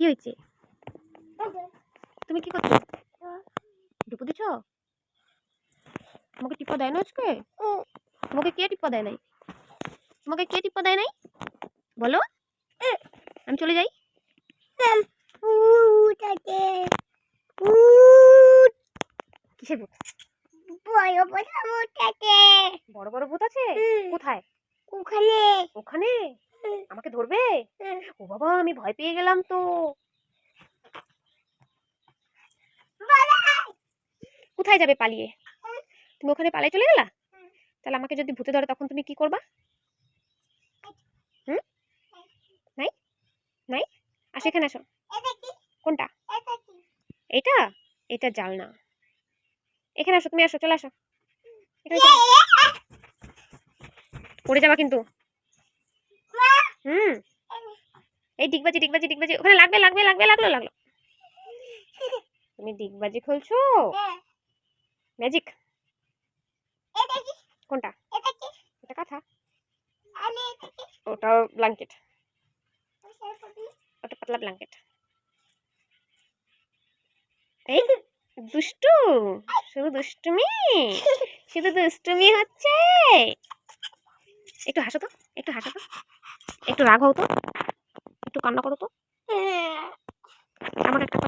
কি হয়েছে? তুমি কি করছ? ডুবু দিছ? তোমাকে টিপা দেয় না আজকে? তোমাকে কে টিপা দেয় নাই? তোমাকে কে টিপা দেয় নাই? বলো। আমি চলে যাই। কিসের ভূত? বড় বড় ভূত আছে। কোথায়? ওখানে। ওখানে? আমাকে ধরবে? ও বাবা, আমি ভয় পেয়ে গেলাম তো। কোথায় যাবে পালিয়ে? তুমি ওখানে পালিয়ে চলে গেলা? তাহলে আমাকে যদি ভূতে ধরে, তখন তুমি কি করবা? হুম? নাই? নাই? আসো এখানে আসো। কোনটা? এটা এটা এটা জাল না এখানে আসো, তুমি আসো, চলে আসো। পড়ে যাবা কিন্তু। হুম। এই ডিগবাজি ডিগবাজি ডিগবাজি। ওখানে লাগবে লাগবে লাগবে লাগল লাগল। তুমি ডিগবাজি খুলছো? ম্যাজিক। কোনটা? এটা কাঁথা। ওটা ব্ল্যাঙ্কেট। ওটা পাতলা ব্ল্যাঙ্কেট। এই দুষ্টু শুধু দুষ্টুমি? শুধু দুষ্টুমি হচ্ছে? একটু হাসো তো একটু হাসো তো। একটু রাগ হও তো। একটু কান্না করো তো। একটা